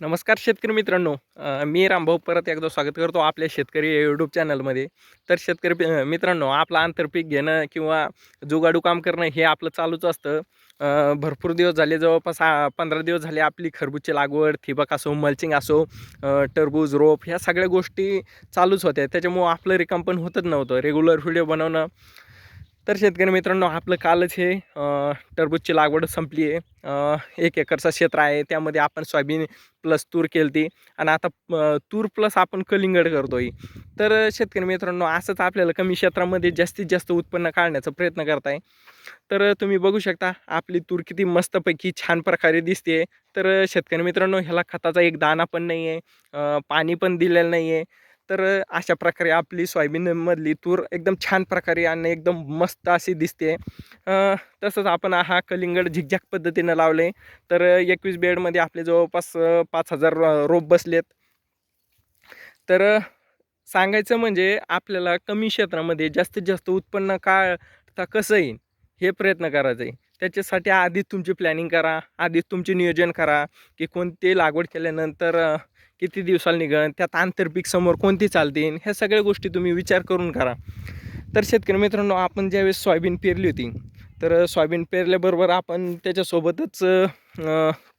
नमस्कार शेतकरी मित्रांनो. मी रामभाऊ परत एकदा स्वागत करतो आपल्या शेतकरी यूट्यूब चॅनलमध्ये तर शेतकरी मित्रांनो आपलं आंतरपीक घेणं किंवा जुगाडू काम करणं हे आपलं चालूच असतं. भरपूर दिवस झाले जवळपास पंधरा दिवस झाले आपली खरबूजची लागवड ठिबक असो मल्चिंग असो टरबूज रोप ह्या सगळ्या गोष्टी चालूच होत्या. त्याच्यामुळं आपलं रिकम पण होतच नव्हतं. रेग्युलर व्हिडिओ बनवणं तर शेतकरी मित्रांनो आपलं कालच हे टरबूजची लागवड संपली आहे. एक एकरचा क्षेत्र आहे. त्यामध्ये आपण सोयाबीन प्लस तूर केली आणि आता तूर प्लस आपण कलिंगड करतोय. तर शेतकरी मित्रांनो असंच आपल्याला कमी क्षेत्रामध्ये जास्तीत जास्त उत्पन्न काढण्याचा प्रयत्न करताय. तर तुम्ही बघू शकता आपली तूर किती मस्तपैकी छान प्रकारे दिसते. तर शेतकरी मित्रांनो ह्याला खताचा एक दाणा पण नाही आहे पाणी पण दिलेलं नाही आहे तर अशा प्रकारे आपली सोयाबीनमधली तूर एकदम छान प्रकारे आणि एकदम मस्त अशी दिसते. तसंच आपण हा कलिंगड झिकझॅक पद्धतीनं लावले तर एकवीस बेडमध्ये आपले जवळपास पाच हजार रोप बसलेत. तर सांगायचं म्हणजे आपल्याला कमी क्षेत्रामध्ये जास्तीत जास्त उत्पन्न काढता कसं येईल हे प्रयत्न करायचं आहे. त्याच्यासाठी आधीच तुमची प्लॅनिंग करा आधीच तुमचे नियोजन करा की कोणते लागवड केल्यानंतर किती दिवसाला निघण त्यात आंतरपीक समोर कोणती चालतील ह्या सगळ्या गोष्टी तुम्ही विचार करून करा. तर शेतकरी मित्रांनो आपण ज्यावेळेस सोयाबीन पेरली होती तर सोयाबीन पेरल्याबरोबर आपण त्याच्यासोबतच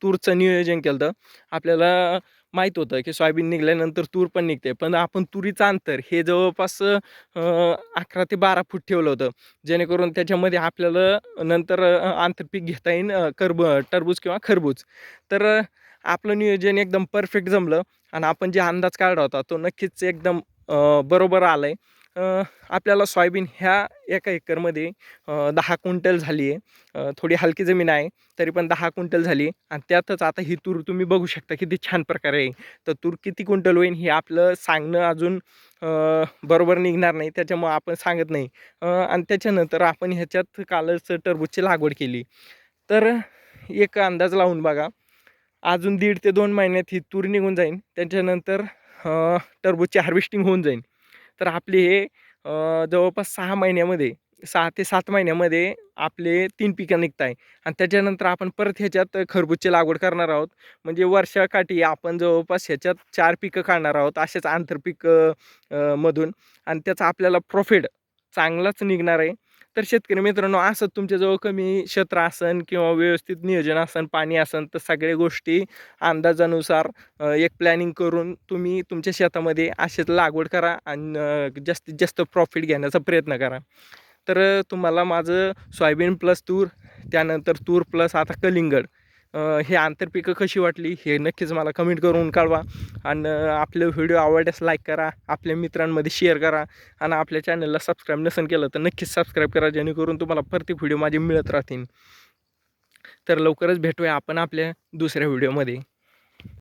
तूरचं नियोजन केलं होतं. आपल्याला माहीत होतं की सोयाबीन निघाल्यानंतर तूर पण निघते पण आपण तुरीचं अंतर हे जवळपास अकरा ते बारा फूट ठेवलं होतं. जेणेकरून त्याच्यामध्ये आपल्याला नंतर आंतरपीक घेता येईल करब टरबूज किंवा खरबूज. तर आपलं नियोजन एकदम परफेक्ट जमलं. आणि आपण जे अंदाज काढला होता तो नक्कीच एकदम बरोबर आला आहे आपल्याला सोयाबीन ह्या एका एकरमध्ये दहा क्विंटल झाली आहे. थोडी हलकी जमीन आहे तरी पण दहा क्विंटल झाली आणि त्यातच आता ही तूर तुम्ही बघू शकता किती छान प्रकारे आहे. तर तूर किती क्विंटल होईल हे आपलं सांगणं अजून बरोबर निघणार नाही. त्याच्यामुळं आपण सांगत नाही. आणि त्याच्यानंतर आपण ह्याच्यात कालच टरबूजची लागवड केली. तर एक अंदाज लावून बघा अजून दीड ते दोन महिन्यात ही तूर निघून जाईन. त्याच्यानंतर टरबूजची हार्वेस्टिंग होऊन जाईल तर आपले हे जवळपास सहा महिन्यामध्ये सहा ते सात महिन्यामध्ये आपले तीन पिकं निघत आहे आणि त्याच्यानंतर आपण परत ह्याच्यात खरबूजची लागवड करणार आहोत. म्हणजे वर्षाकाठी आपण जवळपास ह्याच्यात चार पिकं काढणार आहोत असेच आंतरपीक मधून. आणि त्याचा आपल्याला प्रॉफिट चांगलाच निघणार आहे. तर शेतकरी मित्रांनो असं तुमच्याजवळ कमी क्षेत्र असन किंवा व्यवस्थित नियोजन असन पाणी असन तर सगळ्या गोष्टी अंदाजानुसार एक प्लॅनिंग करून तुम्ही तुमच्या शेतामध्ये असेच लागवड करा आणि जास्तीत जास्त प्रॉफिट घेण्याचा प्रयत्न करा. तर तुम्हाला माझं सोयाबीन प्लस तूर त्यानंतर तूर प्लस आता कलिंगड. हे आंतरपिकं कशी वाटली हे नक्कीच मला कमेंट करून कळवा. आणि आपले व्हिडिओ आवडल्यास लाईक करा आपल्या मित्रांमध्ये शेअर करा आणि आपल्या चॅनलला सबस्क्राईब नसेल केलं तर नक्कीच सबस्क्राईब करा जेणेकरून तुम्हाला प्रत्येक व्हिडिओ माझे मिळत राहतील. तर लवकरच भेटूया आपण आपल्या दुसऱ्या व्हिडिओमध्ये